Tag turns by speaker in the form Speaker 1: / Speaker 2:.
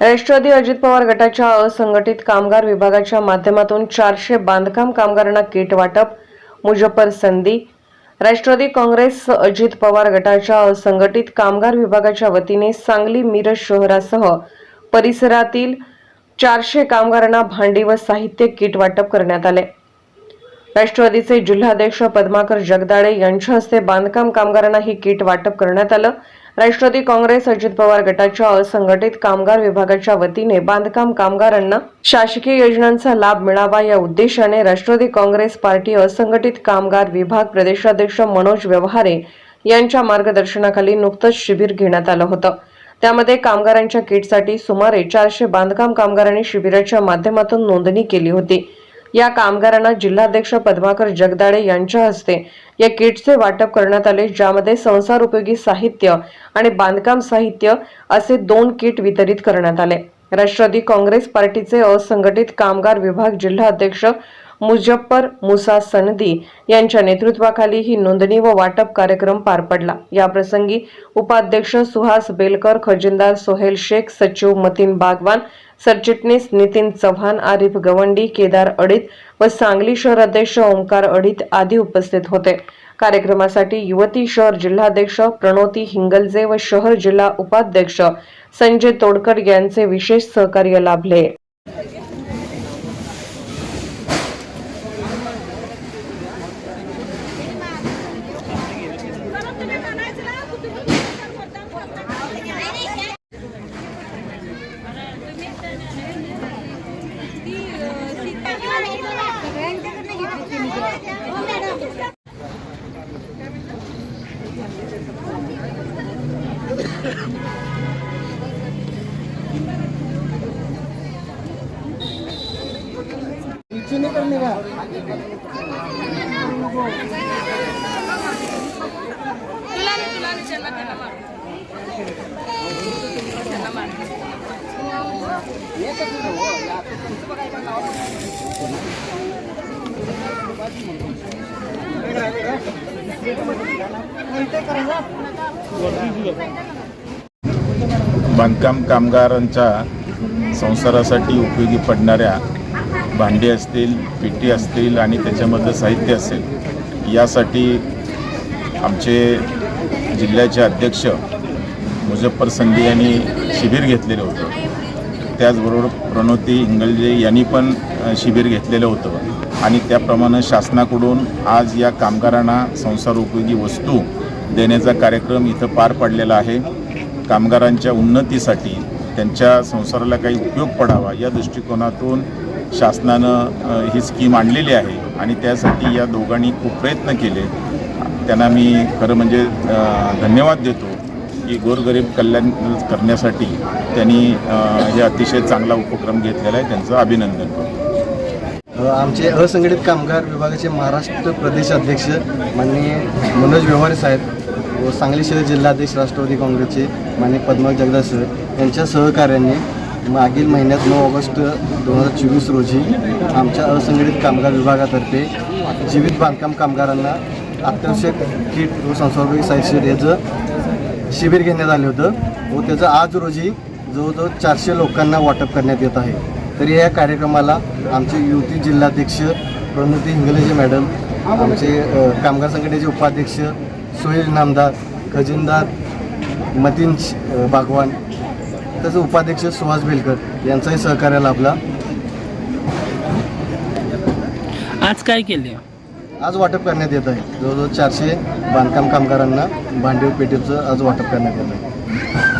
Speaker 1: राष्ट्रवादी अजित पवार गटाच्या असंघटित कामगार विभागाच्या माध्यमातून चारशे बांधकाम कामगारांना किट वाटप मुजफ्फर संधी. राष्ट्रवादी काँग्रेस अजित पवार गटाच्या असंघटित कामगार विभागाच्या वतीने सांगली मिरज शहरासह परिसरातील चारशे कामगारांना भांडी व साहित्य किट वाटप करण्यात आले. राष्ट्रवादीचे जिल्हाध्यक्ष पद्माकर जगदाळे यांच्या हस्ते बांधकाम कामगारांना ही किट वाटप करण्यात आलं. राष्ट्रवादी काँग्रेस अजित पवार गटाच्या असंघटित कामगार विभागाच्या वतीने बांधकाम कामगारांना शासकीय योजनांचा लाभ मिळावा या उद्देशाने राष्ट्रवादी काँग्रेस पार्टी असंघटित कामगार विभाग प्रदेशाध्यक्ष मनोज व्यवहारे यांच्या मार्गदर्शनाखाली नुकतंच शिबिर घेण्यात आलं होतं. त्यामध्ये कामगारांच्या किटसाठी सुमारे चारशे बांधकाम कामगारांनी शिबिराच्या माध्यमातून नोंदणी केली होती. या कामगारांना जिल्हाध्यक्ष पद्माकर जगदाळे यांच्या हस्ते या किटचे वाटप करण्यात आले ज्यामध्ये संसार उपयोगी साहित्य आणि बांधकाम साहित्य असे दोन किट वितरित करण्यात आले. राष्ट्रवादी काँग्रेस पार्टीचे असंघटित कामगार विभाग जिल्हाध्यक्ष मुजफ्फर मुसा सनदी यांच्या नेतृत्वाखाली ही नोंदणी व वाटप कार्यक्रम पार पडला. याप्रसंगी उपाध्यक्ष सुहास बेलकर खजिनदार सोहेल शेख सचिव मतीन बागवान सरचिटणीस नितीन चव्हाण आरिफ गवंडी केदार अडीत व सांगली शहर अध्यक्ष ओंकार अडीत आदी उपस्थित होते. कार्यक्रमासाठी युवती शहर जिल्हाध्यक्ष प्रणोती हिंगलजे व शहर जिल्हा उपाध्यक्ष संजय तोडकर यांचे विशेष सहकार्य लाभले.
Speaker 2: नीचे नहीं करने का
Speaker 3: बांधकाम कामगारांच्या संसारासाठी उपयोगी पडणाऱ्या भांडी असतील पिटी असतील आणि त्याच्यामधलं साहित्य असेल यासाठी आमचे जिल्ह्याचे अध्यक्ष मुझफ्फर संधी यांनी शिबिर घेतलेलं होतं. त्याचबरोबर प्रणोती इंगलजे यांनी पण शिबिर घेतलेलं होतं. आणि त्याप्रमाणे शासनाकडून आज या कामगारांना संसार उपयोगी वस्तू देण्याचा कार्यक्रम इथं पार पडलेला आहे. कामगारांच्या उन्नतीसाठी त्यांच्या संसाराला काही उपयोग पडावा या दृष्टिकोनातून शासनानं ही स्कीम आणलेली आहे आणि त्यासाठी या दोघांनी खूप प्रयत्न केले. त्यांना मी खरं म्हणजे धन्यवाद देतो की गोरगरीब कल्याण करण्यासाठी त्यांनी हे अतिशय चांगला उपक्रम घेतलेला आहे. त्यांचं अभिनंदन करतो.
Speaker 2: आमचे असंघटित कामगार विभागाचे महाराष्ट्र प्रदेश अध्यक्ष माननीय मनोज व्यवहारे साहेब व सांगली शहर जिल्हाध्यक्ष राष्ट्रवादी काँग्रेसचे माननीय पद्मा जगदास सर यांच्या सहकार्याने मागील महिन्यात नऊ ऑगस्ट दोन हजार चोवीस रोजी आमच्या असंघटित कामगार विभागातर्फे जीवित बांधकाम कामगारांना अत्यावश्यक किट व संसर्गिक साहित्य याचं शिबिर घेण्यात आलं होतं व त्याचं आज रोजी जवळजवळ चारशे लोकांना वाटप करण्यात येत आहे. तरी या कार्यक्रमाला आमचे युवती जिल्हाध्यक्ष प्रणोती हिंगलेजी मॅडम आमचे कामगार संघटनेचे उपाध्यक्ष सुहेल नामदार खजिनदार मतीन बागवान तसंच उपाध्यक्ष सुहास बेलकर यांचाही सहकार्य लाभला.
Speaker 4: आज काय केले?
Speaker 2: आज वाटप करण्यात येत आहे. जवळजवळ चारशे बांधकाम कामगारांना भांडी पेटीचं आज वाटप करण्यात येत आहे.